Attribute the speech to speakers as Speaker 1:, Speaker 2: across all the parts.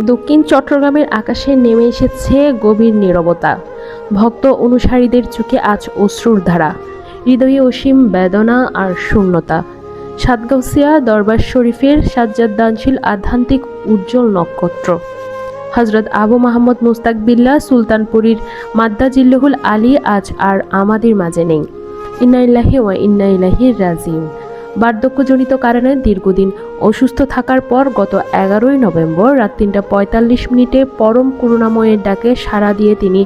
Speaker 1: দক্ষিণ চট্টগ্রামের আকাশে নেমে এসেছে গভীর নীরবতা। ভক্ত অনুসারীদের চোখে আজ অশ্রুর ধারা। হৃদয়ে অসীম বেদনা আর শূন্যতা। সাতগাউসিয়া দরবার শরীফের সাজ্জাদানশীল আধ্যাত্মিক উজ্জ্বল নক্ষত্র। হজরত আবু মাহমদ মুস্তাক বিল্লাহ সুলতানপুরীর মাদ্দা জিল্লুহুল আলী আজ আর আমাদের মাঝে নেই। ইন্নাইল্লাহি ওয়া ইন্নাইল্লাহি রাজিম বার্ধক্যজনিত কারণে দীর্ঘদিন অসুস্থ থাকার পর গত এগারোই নভেম্বর রাত তিনটা পঁয়তাল্লিশ মিনিটে পরম করুণাময়ের ডাকে সাড়া দিয়ে তিনি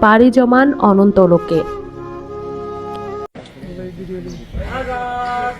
Speaker 1: পাড়ি জমান অনন্ত লোকে
Speaker 2: আজাদ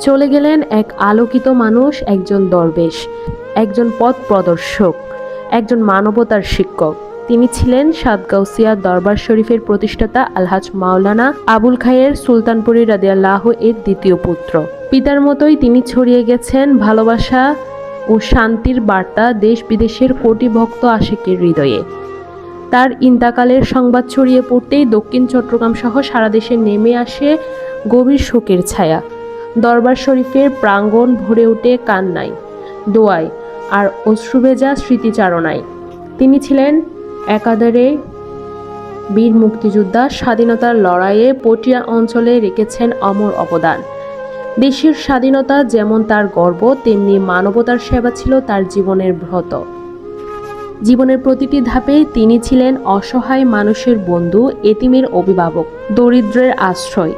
Speaker 1: চলে গেলেন এক আলোকিত মানুষ, একজন দরবেশ, একজন পথ প্রদর্শক, একজন মানবতার শিক্ষক। তিনি ছিলেন সাতগাউসিয়া দরবার শরীফের প্রতিষ্ঠাতা আলহাজ মাওলানা আবুল খায়ের সুলতানপুরি রাদিয়াল্লাহ এর দ্বিতীয় পুত্র। পিতার মতোই তিনি ছড়িয়ে গেছেন ভালোবাসা ও শান্তির বার্তা দেশ বিদেশের কোটি ভক্ত আশেকের হৃদয়ে। তার ইন্তাকালের সংবাদ ছড়িয়ে পড়তেই দক্ষিণ চট্টগ্রাম সহ সারা দেশে নেমে আসে গভীর শোকের ছায়া। দরবার শরীফের প্রাঙ্গণ ভরে ওঠে কান্নায়, দোয়ায় আর অশ্রুভেজা স্মৃতিচারণায়। তিনি ছিলেন একাধারে বীর মুক্তিযোদ্ধা, স্বাধীনতার লড়াইয়ে পটিয়া অঞ্চলে রেখেছেন অমর অবদান। দেশের স্বাধীনতা যেমন তার গর্ব, তেমনি মানবতার সেবা ছিল তার জীবনের ব্রত। জীবনের প্রতিটি ধাপে তিনি ছিলেন অসহায় মানুষের বন্ধু, এতিমের অভিভাবক, দরিদ্রের আশ্রয়।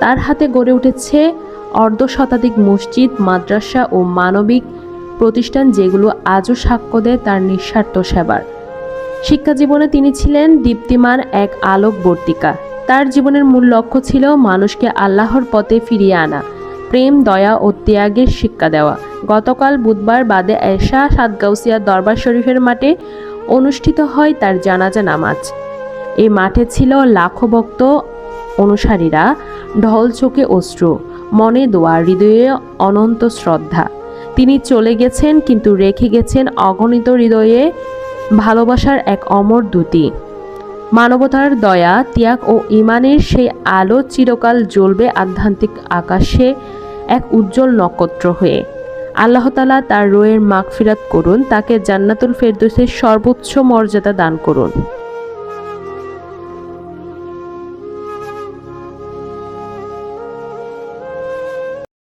Speaker 1: তার হাতে গড়ে উঠেছে অর্ধ শতাধিক মসজিদ, মাদ্রাসা ও মানবিক প্রতিষ্ঠান যেগুলো আজও সাক্ষ্য দেয় তার নিঃস্বার্থ সেবার। শিক্ষা জীবনে তিনি ছিলেন দীপ্তিমান এক আলোকবর্তিকা। তার জীবনের মূল লক্ষ্য ছিল মানুষকে আল্লাহর পথে ফিরিয়ে আনা। প্রেম, দয়া ও ত্যাগের শিক্ষা দেওয়া। গতকাল বুধবার বাদে এশা সাতগাউসিয়া দরবার শরীফের মাঠে অনুষ্ঠিত হয় তার জানাজা নামাজ। এই মাঠে ছিল লাখো ভক্ত অনুসারীরা, ঢল চোখে অশ্রু, মনে দোয়া, হৃদয়ে অনন্ত শ্রদ্ধা। তিনি চলে গেছেন, কিন্তু রেখে গেছেন অগণিত হৃদয়ে ভালোবাসার এক অমর দুটি মানবতার দয়া, ত্যাগ ও ইমানের সেই আলো চিরকাল জ্বলবে আধ্যাত্মিক আকাশে এক উজ্জ্বল নক্ষত্র হয়ে। আল্লাহ তালা তার রোয়ের মাগফিরাত করুন, তাকে জান্নাতুল ফেরদোসের সর্বোচ্চ মর্যাদা দান করুন।